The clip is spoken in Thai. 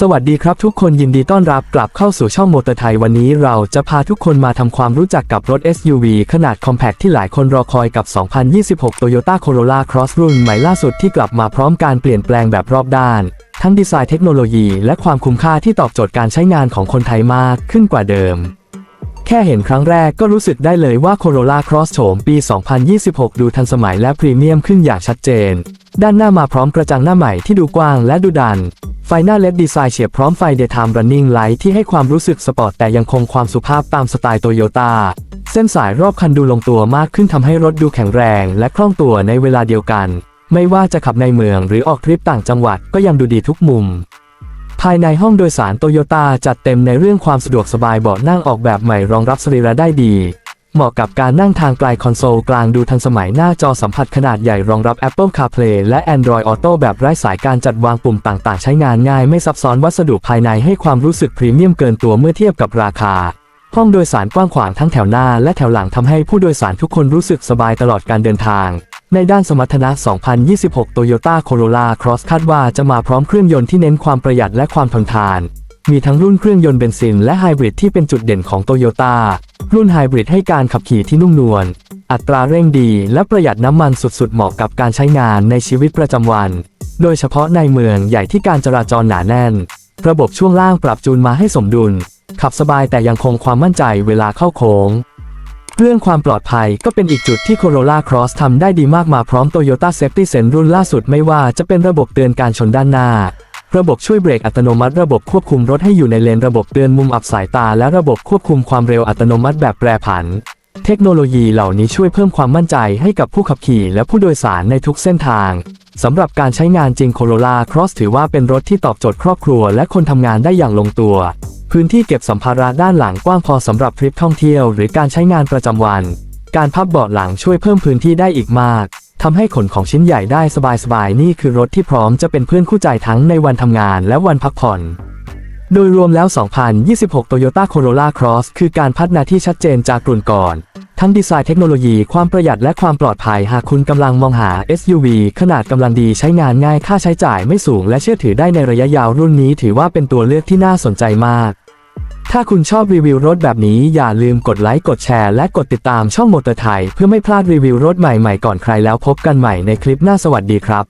สวัสดีครับทุกคนยินดีต้อนรับกลับเข้าสู่ช่องมอเตอร์ไทยวันนี้เราจะพาทุกคนมาทำความรู้จักกับรถ SUV ขนาด Compact ที่หลายคนรอคอยกับ 2026 Toyota Corolla Cross รุ่นใหม่ล่าสุดที่กลับมาพร้อมการเปลี่ยนแปลงแบบรอบด้าน ทั้งดีไซน์เทคโนโลยีและความคุ้มค่าที่ตอบโจทย์การใช้งานของคนไทยมากขึ้นกว่าเดิม แค่เห็นครั้งแรกก็รู้สึกได้เลยว่า Corolla Cross โฉมปี 2026 ดูทันสมัยและพรีเมียมขึ้นอย่างชัดเจน ด้านหน้ามาพร้อมกระจังหน้าใหม่ที่ดูกว้างและดูดัน ไฟหน้าเล็ดดีไซน์เฉียบพร้อมไฟ Daytime Running Light ที่ให้ความรู้สึกสปอร์ตแต่ยังคงความสุภาพตามสไตล์โตโยต้าเส้นสายรอบคันดูลงตัวมากขึ้นทำให้รถดูแข็งแรงและคล่องตัวในเวลาเดียวกัน ไม่ว่าจะขับในเมืองหรือออกทริปต่างจังหวัดก็ยังดูดีทุกมุม ภายในห้องโดยสารโตโยต้าจัดเต็มในเรื่องความสะดวกสบายเบาะนั่งออกแบบใหม่รองรับสรีระได้ดี เหมาะกับการนั่งทางไกลคอนโซลกลางดูทันสมัยหน้าจอสัมผัสขนาดใหญ่รองรับ Apple CarPlay และ Android Auto แบบไร้สายการจัดวางปุ่มต่างๆ ใช้งานง่ายไม่ซับซ้อนวัสดุภายในให้ความรู้สึกพรีเมียมเกินตัวเมื่อเทียบกับราคา ห้องโดยสารกว้างขวางทั้งแถวหน้าและแถวหลังทำให้ผู้โดยสารทุกคนรู้สึกสบายตลอดการเดินทาง ในด้านสมรรถนะ 2026 Toyota Corolla Cross คาดว่าจะมาพร้อมเครื่องยนต์ที่เน้นความประหยัดและความทนทาน มีทั้งรุ่นเครื่องยนต์เบนซินและไฮบริดที่เป็นจุดเด่นของโตโยต้า รุ่นไฮบริดให้การขับขี่ที่นุ่มนวล อัตราเร่งดีและประหยัดน้ำมันสุดๆ เหมาะกับการใช้งานในชีวิตประจำวัน โดยเฉพาะในเมืองใหญ่ที่การจราจรหนาแน่น ระบบช่วงล่างปรับจูนมาให้สมดุล ขับสบายแต่ยังคงความมั่นใจเวลาเข้าโค้ง เรื่องความปลอดภัยก็เป็นอีกจุดที่ Corolla Cross ทำได้ดีมากมาพร้อม Toyota Safety Sense รุ่นล่าสุดไม่ว่าจะเป็นระบบเตือนการชนด้านหน้า ระบบช่วยเบรกอัตโนมัติระบบควบคุมรถให้อยู่ในเลนระบบเตือนมุมอับสายตา และระบบควบคุมความเร็วอัตโนมัติแบบแปรผัน เทคโนโลยีเหล่านี้ช่วยเพิ่มความมั่นใจให้กับผู้ขับขี่และผู้โดยสารในทุกเส้นทางสำหรับการใช้งานจริง Corolla Cross ถือว่าเป็นรถที่ตอบโจทย์ครอบครัว และคนทำงานได้อย่างลงตัว พื้นที่เก็บสัมภาระด้านหลังกว้างพอสำหรับทริปท่องเที่ยวหรือการใช้งานประจำวัน การพับเบาะหลังช่วยเพิ่มพื้นที่ได้อีกมากทำให้ขนของชิ้นใหญ่ได้สบายๆนี่คือรถที่พร้อมจะเป็นเพื่อนคู่ใจทั้งในวันทำงานและวันพักผ่อน โดยรวมแล้ว 2026 Toyota Corolla Cross คือการพัฒนาที่ชัดเจนจากรุ่นก่อน ทั้งดีไซน์เทคโนโลยีความประหยัดและความปลอดภัยหากคุณกำลังมองหา SUV ขนาดกำลังดีใช้งานง่ายค่าใช้จ่ายไม่สูงและเชื่อถือได้ในระยะยาวรุ่นนี้ถือว่าเป็นตัวเลือกที่น่าสนใจมาก ถ้าคุณชอบรีวิวรถแบบนี้อย่าลืมกดไลค์กดแชร์และกดติดตามช่องมอเตอร์ไทยเพื่อไม่พลาดรีวิวรถใหม่ๆก่อนใครแล้วพบกันใหม่ในคลิปหน้าสวัสดีครับ